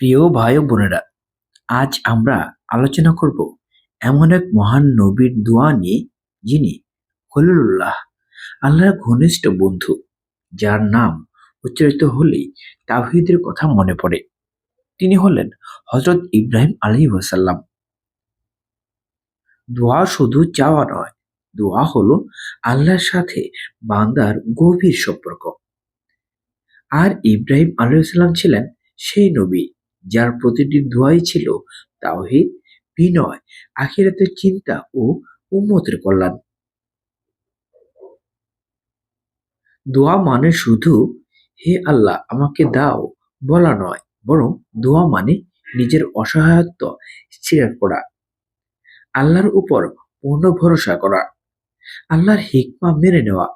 প্রিয় ভাই ও বোনেরা, আজ আমরা আলোচনা করব এমন এক মহান নবীর দোয়া নিয়ে, যিনি খলিলুল্লাহ, আল্লাহর ঘনিষ্ঠ বন্ধু, যার নাম উচ্চারিত হলেই তাহিদের কথা মনে পড়ে। তিনি হলেন হজরত ইব্রাহিম আলী ওয়াসাল্লাম। দোয়া শুধু চাওয়া নয়, দোয়া হলো আল্লাহর সাথে বান্দার গভীর সম্পর্ক। আর ইব্রাহিম আলাইসাল্লাম ছিলেন সেই নবী যার প্রতিটি দোয়াই ছিল তাওহিদ, বিনয়, আখিরাতের চিন্তা ও উম্মতের কল্যাণ। দোয়া মানে শুধু, হে আল্লাহ, আমাকে দাও বলা নয়, বরং দোয়া মানে নিজের অসহায়ত্ব স্বীকার করা, আল্লাহর উপর পূর্ণ ভরসা করা, আল্লাহর হিকমা মেনে নেওয়া।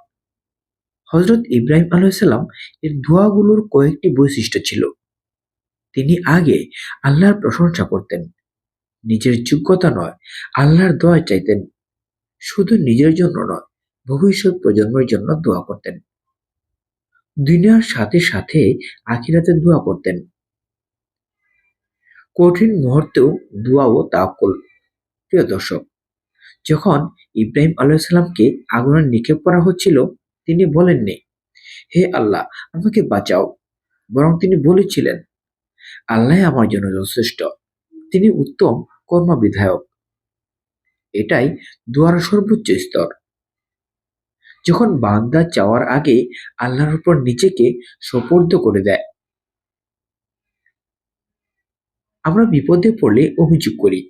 হজরত ইব্রাহিম আলাইসাল্লাম এর দোয়াগুলোর কয়েকটি বৈশিষ্ট্য ছিল। তিনি আগে আল্লাহর প্রশংসা করতেন। নিজের যোগ্যতা নয়, আল্লাহর দোয়া চাইতেন। শুধু নিজের জন্য নয়, ভবিষ্যৎ প্রজন্মের জন্য দোয়া করতেন। দুনিয়ার সাথে সাথে আখিরাতের দোয়া করতেন। কঠিন মুহূর্তেও দোয়া ও তাওয়াক্কুল। প্রিয় দর্শক, যখন ইব্রাহিম আলাইসাল্লামকে আগুনের নিক্ষেপ করা হচ্ছিল, তিনি বলেননি, হে আল্লাহ, আমাকে বাঁচাও। বরং তিনি বলেছিলেন আল্লাহ আমার জন্য যথেষ্ট। তিনি উত্তম কর্মবিধায়ক। এটাই দুয়ার সর্বোচ্চ স্তর। যখন বান্দা চাওয়ার আগে আল্লাহর উপর নিজেকে সোপর্দ করে দেয়, আমরা বিপদে পড়লে অভিযোগ করি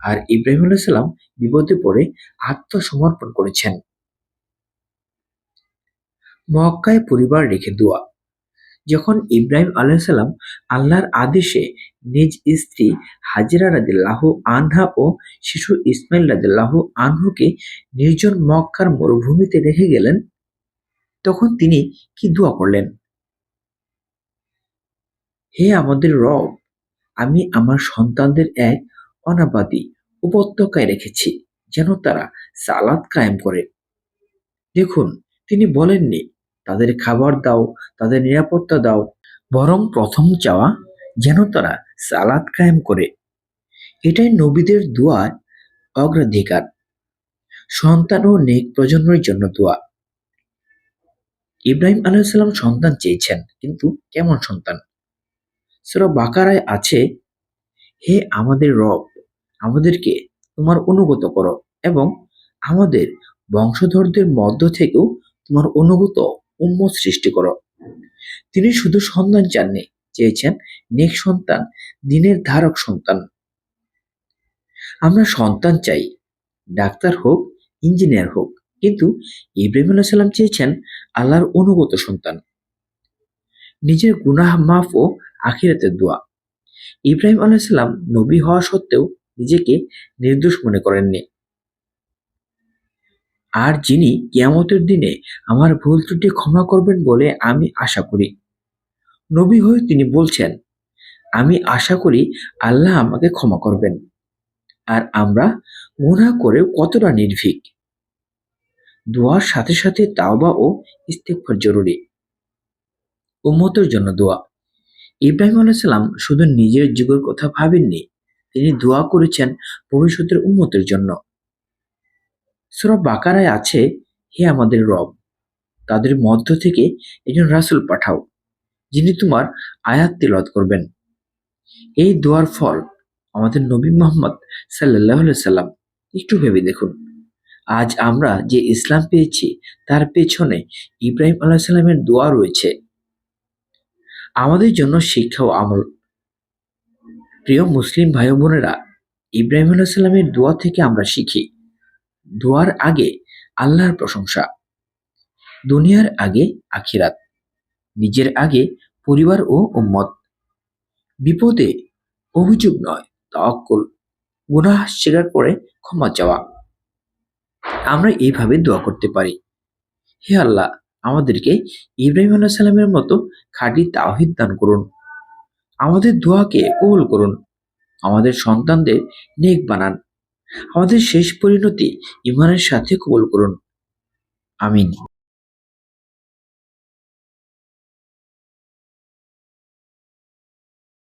আর ইব্রাহিম আলাইসাল্লাম বিপদে পড়ে আত্মসমর্পণ করেছেন। মক্কায় পরিবার রেখে দোয়া। যখন ইব্রাহিম আলাইসাল্লাম আল্লাহর আদেশে নিজ স্ত্রী হাজিরা রাদিল্লাহ আনহা ও শিশু ইসমাইল রাদিল্লাহ আনহুকে নির্জন মক্কার মরুভূমিতে রেখে গেলেন, তখন তিনি কি দোয়া করলেন? হে আমাদের রব, আমি আমার সন্তানদের এক অনাবাদী উপত্যকায় রেখেছি যেন তারা সালাদ কায়েম করে। দেখুন, তিনি বলেননি তাদের খাবার দাও, তাদের নিরাপত্তা দাও। বরং প্রথম চাওয়া যেন তারা সালাদ কায়েম করে। এটাই নবীদের দোয়ার, অগ্রাধিকার। সন্তান ও নেক প্রজন্মের জন্য দোয়া। ইব্রাহিম আলাইসাল্লাম সন্তান চেয়েছেন, কিন্তু কেমন সন্তান? সেরা বাকারায় আছে, হে আমাদের রব, আমাদেরকে তোমার অনুগত করো এবং আমাদের বংশধরদের মধ্য থেকেও তোমার অনুগত উম্মত সৃষ্টি করো। তিনি শুধু সন্তান চাননি, চেয়েছেন নেক সন্তান, দিনের ধারক সন্তান। আমরা সন্তান চাই, ডাক্তার হোক, ইঞ্জিনিয়ার হোক, কিন্তু ইব্রাহিম সাল্লাম চেয়েছেন আল্লাহর অনুগত সন্তান। নিজের গুনাহ মাফ ও আখিরাতের দোয়া। ইব্রাহিম আলাইসাল্লাম নবী হওয়া সত্ত্বেও নিজেকে নির্দোষ মনে করেননি। আর যিনি কিয়ামতের দিনে আমার ভুল ত্রুটি ক্ষমা করবেন বলে আমি আশা করি। নবী হয়ে তিনি বলছেন, আমি আশা করি আল্লাহ আমাকে ক্ষমা করবেন। আর আমরা গুনাহ করেও কতটা নির্ভীক। দোয়ার সাথে সাথে তাওবা ও ইস্তেকফার জরুরি। উম্মতের জন্য দোয়া। ইব্রাহিম আলাইসাল্লাম শুধু নিজের যুগের কথা ভাবেননি, তিনি দোয়া করেছেন ভবিষ্যতের উম্মতের জন্য। সুরা বাকারায় আছে, হে আমাদের রব, তাদের মধ্য থেকে একজন রাসুল পাঠাও, যিনি তোমার আয়াত তিলত করবেন। এই দোয়ার ফল আমাদের নবী মোহাম্মদ সাল্লাহ সাল্লাম, একটু ভেবে দেখুন। আজ আমরা যে ইসলাম পেয়েছি, তার পেছনে ইব্রাহিম আল্লাহ সাল্লামের দোয়া রয়েছে। আমাদের জন্য শিক্ষা ও আমল। প্রিয় মুসলিম ভাই বোনেরা, ইব্রাহিম আল্লাহ সাল্লামের দোয়া থেকে আমরা শিখি। দোয়ার আগে আল্লাহর প্রশংসা, দুনিয়ার আগে আখিরাত, নিজের আগে পরিবার ও উম্মত। বিপদে অভিযোগ নয়, তাওয়াক্কুল, গুনাহ স্বীকার করে ক্ষমা চাওয়া। আমরা এইভাবে দোয়া করতে পারি। হে আল্লাহ, আমাদেরকে ইব্রাহিম আল্লাহ সাল্লামের মতো খাঁটি তাওহিদ দান করুন। আমাদের দোয়াকে কবুল করুন। আমাদের সন্তানদের নেক বানান। আমাদের শেষ পরিণতি ইমানের সাথে কবুল করুন। আমিন।